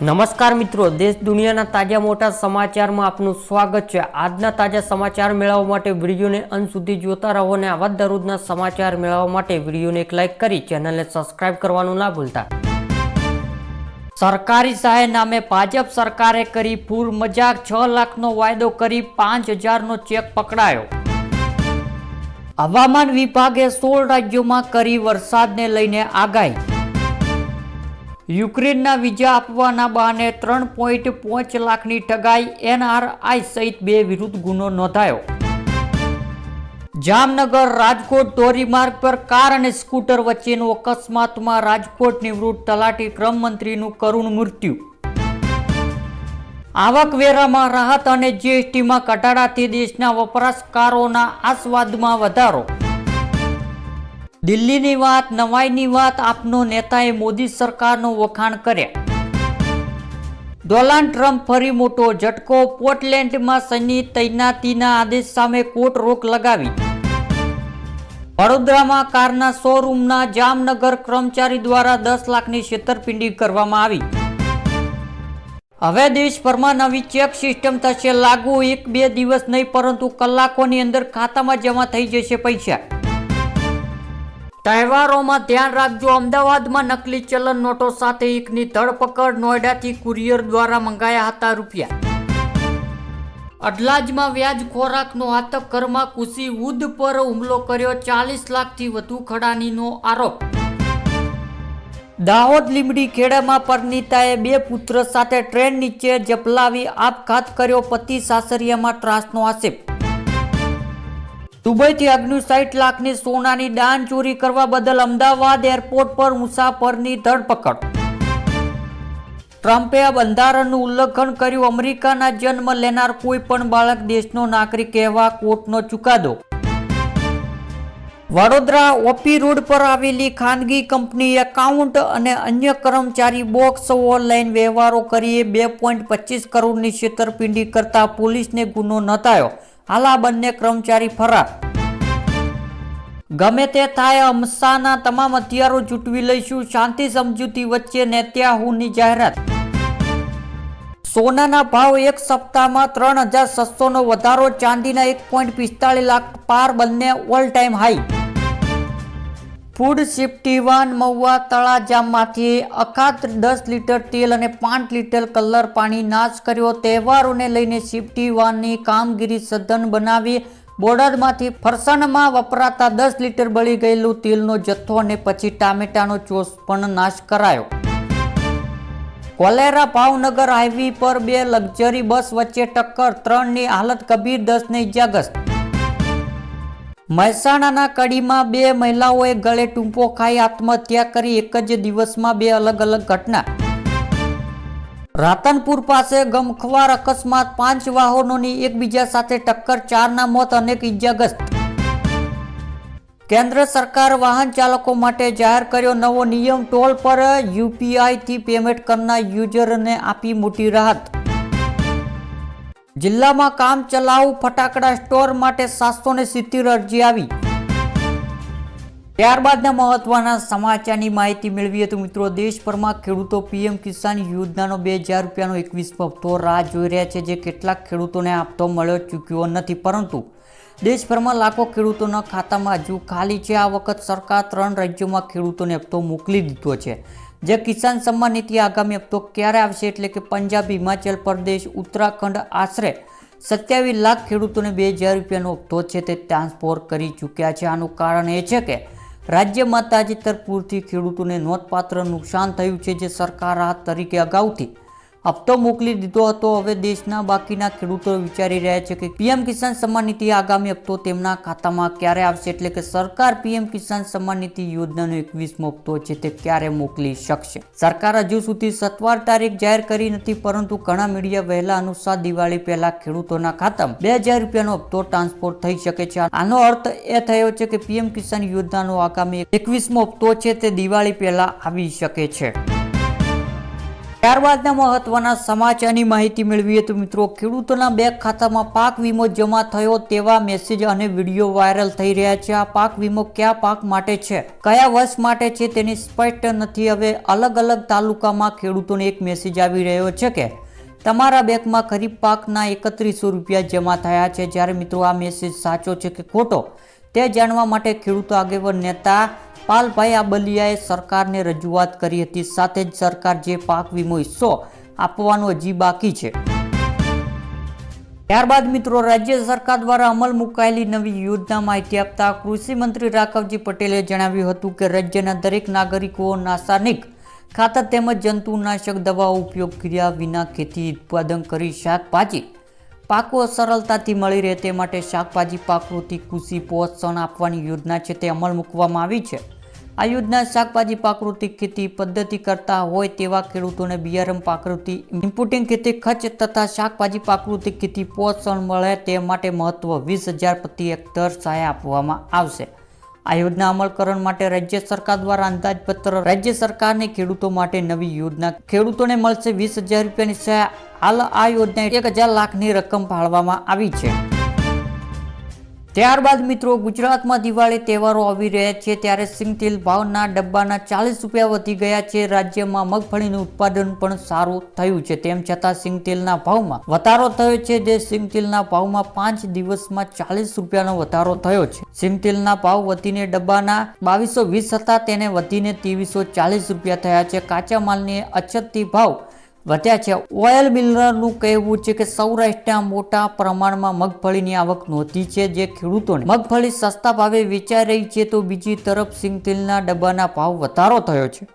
નમસ્કાર મિત્રો, દેશ દુનિયાના તાજા મોટા સમાચારમાં આપનું સ્વાગત છે. આજના તાજા સમાચાર મેળવવા માટે વિડીયોને અંત સુધી જોતા રહો અને આવા દરરોજના સમાચાર મેળવવા માટે વિડીયોને એક લાઇક કરી ચેનલને સબસ્ક્રાઇબ કરવાનું ના ભૂલતા. સરકારી સહાય નામે ભાજપ સરકારે કરી ફૂલ મજાક છ લાખનો વાયદો કરી પાંચ હજારનો ચેક પકડાયો. હવામાન વિભાગે સોળ રાજ્યોમાં કરી વરસાદને લઈને આગાહી. યુક્રેનના વિઝા આપવાના બહાને ત્રણ પોઈન્ટ પાંચ લાખની ઠગાઈ એનઆરઆઈ સહિત બે વિરુદ્ધ ગુનો નોંધાયો. જામનગર રાજકોટ ધોરીમાર્ગ પર કાર અને સ્કૂટર વચ્ચેનો અકસ્માતમાં રાજકોટ નિવૃત્ત તલાટી ક્રમ મંત્રીનું કરુણ મૃત્યુ. આવકવેરામાં રાહત અને જીએસટીમાં ઘટાડાથી દેશના વપરાશકારોના આસ્વાદમાં વધારો. દિલ્હીની વાત, નવાઈની વાત આપનો નેતાએ મોદી સરકારનો વખાણ કર્યા. ડોનાલ્ડ ટ્રમ્પ ફરી મોટો ઝટકો, પોર્ટલેન્ડમાં સૈન્ય તૈનાતીના આદેશ સામે કોર્ટ રોક લગાવી. વડોદરામાં કારના શોરૂમના જામનગર કર્મચારી દ્વારા દસ લાખની છેતરપિંડી કરવામાં આવી. હવે દેશભરમાં નવી ચેક સિસ્ટમ થશે લાગુ, એક બે દિવસ નહીં પરંતુ કલાકોની અંદર ખાતામાં જમા થઈ જશે પૈસા. તહેવારોમાં ધ્યાન રાખજો. અમદાવાદમાં નકલી ચલન નોટો સાથે એકની ધરપકડ નોઈડાથી કુરિયર દ્વારા મંગાયા હતા રૂપિયા. અડલાજમાં વ્યાજ ખોરાકનો આતક ઘરમાં કુશી ઉદ પર હુમલો કર્યો ચાલીસ લાખથી વધુ ખડાનીનો આરોપ. દાહોદ લીમડી ખેડામાં પરનીતાએ બે પુત્ર સાથે ટ્રેન નીચે જપલાવી આપઘાત કર્યો. પતિ સાસરિયામાં ત્રાસનો આક્ષેપ દુબઈથી અગ્નિ સાઠ લાખની સોનાની દાન ચોરી કરવા બદલ અમદાવાદ એરપોર્ટ પર મુસાફરની ધરપકડ. ટ્રમ્પે બંધારણનું ઉલ્લંઘન કર્યું. અમેરિકાના જન્મ લેનાર કોઈ પણ બાળક દેશનો નાગરિક કહેવા કોર્ટનો ચુકાદો. વડોદરા ઓપી રોડ પર આવેલી ખાનગી કંપની એકાઉન્ટ અને અન્ય કર્મચારી બોક્સ ઓનલાઈન વ્યવહારો કરીએ બે પોઈન્ટ પચીસ કરોડની છેતરપિંડી કરતા પોલીસને ગુનો નોંધાયો. હાલ બંને કર્મચારી ફરાર. ગમે તે થાય અમસાના તમામ હથિયારો ચૂંટવી લઈશું, શાંતિ સમજૂતી વચ્ચે નેત્યાહુની જાહેરાત. સોનાના ભાવ એક સપ્તાહમાં ત્રણ હજાર છસોનો વધારો, ચાંદીના એક પોઈન્ટ પિસ્તાળીસ લાખ પાર બંને all time high food safety van Mahuva તળાજામાંથી અખાત દસ લીટર તેલ અને પાંચ લીટર કલર પાણી નાશ કર્યો. તહેવારોને લઈને સેફ્ટી વાનની કામગીરી સઘન બનાવી બોર્ડરમાંથી ફરસાણમાં વપરાતા દસ લીટર બળી ગયેલું તેલનો જથ્થો અને પછી ટામેટાનો ચોસ પણ નાશ કરાયો. કોલેરા ભાવનગર હાઈવે પર બે લક્ઝરી બસ વચ્ચે ટક્કર. ત્રણની હાલત કબીર દસને ઇજાગ્રસ્ત. મહેસાણાના કડીમાં બે મહિલાઓએ ગળે ટૂંપો ખાઈ આત્મહત્યા કરી એક જ દિવસમાં બે અલગ અલગ ઘટના. રાતનપુર પાસે ગમખવાર અકસ્માત, પાંચ વાહનોની એકબીજા સાથે ટક્કર, ચારના મોત, અનેક ઇજાગ્રસ્ત કેન્દ્ર સરકાર વાહન ચાલકો માટે જાહેર કર્યો નવો નિયમ, ટોલ પર યુપીઆઈથી પેમેન્ટ કરનાર યુઝરને આપી મોટી રાહત. જિલ્લામાં કામ ચલાઉ ફટાકડા સ્ટોર માટે સાતસો ને સિત્તેર અરજી આવી. ત્યારબાદના મહત્વના સમાચારની માહિતી મેળવીએ તો મિત્રો, દેશભરમાં ખેડૂતો પીએમ કિસાન યોજનાનો બે હજાર રૂપિયાનો એકવીસ હપ્તો રાહ જોઈ રહ્યા છે. જે કેટલાક ખેડૂતોને આપતો મળ્યો, ચૂક્યો નથી. પરંતુ દેશભરમાં લાખો ખેડૂતોના ખાતામાં હજુ ખાલી છે. આ વખત સરકાર ત્રણ રાજ્યોમાં ખેડૂતોને હપ્તો મોકલી દીધો છે. જે કિસાન સન્માન નીતિ આગામી હપ્તો ક્યારે આવશે એટલે કે પંજાબ, હિમાચલ પ્રદેશ, ઉત્તરાખંડ આશરે સત્યાવીસ લાખ ખેડૂતોને બે હજાર રૂપિયાનો હપ્તો છે તે ટ્રાન્સફર કરી ચૂક્યા છે. આનું કારણ એ છે કે રાજ્યમાં તાજેતર પૂરથી ખેડૂતોને નોંધપાત્ર નુકસાન થયું છે, જે સરકાર રાહત તરીકે અગાઉથી હપ્તો મોકલી દીધો હતો. હવે દેશના બાકીના ખેડૂતો વિચારી રહ્યા છે કે પીએમ કિસાન સન્માન નિધિ આગામી હપ્તો તેમના ખાતામાં ક્યારે આવશે? એટલે કે સરકાર પીએમ કિસાન સન્માન નિધિ યોજનાનો એકવીસમો હપ્તો છે તે ક્યારે મોકલી શકશે? સરકાર હજુ સુધી સત્વાર તારીખ જાહેર કરી નથી, પરંતુ ઘણા મીડિયા વહેલા અનુસાર દિવાળી પહેલા ખેડૂતોના ખાતામાં બે હજાર રૂપિયાનો હપ્તો ટ્રાન્સફર થઈ શકે છે. આનો અર્થ એ થયો છે કે પીએમ કિસાન યોજનાનો આગામી એકવીસમો હપ્તો છે તે દિવાળી પહેલા આવી શકે છે. ત્યારબાદના મહત્વના સમાચારની માહિતી મેળવીએ તો મિત્રો, ખેડૂતોના બેંક ખાતામાં પાક વીમો જમા થયો તેવા મેસેજ અને વીડિયો વાયરલ થઈ રહ્યા છે. આ પાક વીમો કયા પાક માટે છે? કયા વર્ષ માટે છે તેની સ્પષ્ટ નથી. હવે અલગ અલગ તાલુકામાં ખેડૂતોને એક મેસેજ આવી રહ્યો છે કે, તમારા બેંકમાં ખરીફ પાકના એકત્રીસો રૂપિયા જમા થયા છે. જ્યારે મિત્રો આ મેસેજ સાચો છે કે ખોટો, તે જાણવા માટે ખેડૂતો આગેવાન નેતા પાલભાઈ આબલિયાએ સરકારને રજૂઆત કરી હતી. સાથે જ સરકાર જે પાક વીમો હિસ્સો આપવાનો હજી બાકી છે. ત્યારબાદ મિત્રો, રાજ્ય સરકાર દ્વારા અમલ મુકાયેલી નવી યોજના માહિતી આપતા કૃષિ મંત્રી રાઘવજી પટેલે જણાવ્યું હતું કે, રાજ્યના દરેક નાગરિકો રાસાયણિક ખાતર તેમજ જંતુનાશક દવાઓ ઉપયોગ કર્યા વિના ખેતી ઉત્પાદન કરી શાકભાજી પાકો સરળતાથી મળી રહે તે માટે શાકભાજી પાકૃતિ કૃષિ પ્રોત્સાહન આપવાની યોજના છે તે અમલ મૂકવામાં આવી છે. આ યોજના શાકભાજી પ્રાકૃતિક ખેતી પદ્ધતિ કરતા હોય તેવા ખેડૂતોને બિયારણ, પાકૃતિ ઇમ્પુટિંગ ખેતી, ખર્ચ તથા શાકભાજી પ્રાકૃતિક ખેતી, પોષણ મળે તે માટે મહત્વ વીસ હજાર પ્રતિ હેક્ટર સહાય આપવામાં આવશે. આ યોજના અમલકરણ માટે રાજ્ય સરકાર દ્વારા અંદાજપત્ર, રાજ્ય સરકારને ખેડૂતો માટે નવી યોજના, ખેડૂતોને મળશે વીસ હજાર રૂપિયાની સહાય. હાલ આ યોજના એક હજાર લાખની રકમ ફાળવામાં આવી છે. ત્યારબાદ મિત્રો ગુજરાતમાં દિવાળી તહેવારો આવી રહ્યા છે, ત્યારે સિંગતેલ ભાવના ડબ્બાના ચાલીસ રૂપિયા વધી ગયા છે. રાજ્યમાં મગફળીનું ઉત્પાદન પણ સારું થયું છે. તેમ છતાં સિંગતેલના ભાવમાં વધારો થયો છે, જે સિંગતેલના ભાવમાં પાંચ દિવસમાં ચાલીસ રૂપિયાનો વધારો થયો છે. સિંગતેલના ભાવ વધીને ડબ્બાના બાવીસો વીસ હતા, તેને વધીને ત્રેવીસો ચાલીસ રૂપિયા થયા છે. કાચા માલની અછતથી ભાવ વધ્યા છે. ઓઇલ મિલરનું કહેવું છે કે સૌરાષ્ટ્રમાં મોટા પ્રમાણમાં મગફળીની આવક નોંધી છે જે ખેડૂતોને મગફળી સસ્તા ભાવે વેચાઈ રહી છે. તો બીજી તરફ સિંગતેલના ડબ્બાના ભાવ વધારો થયો છે.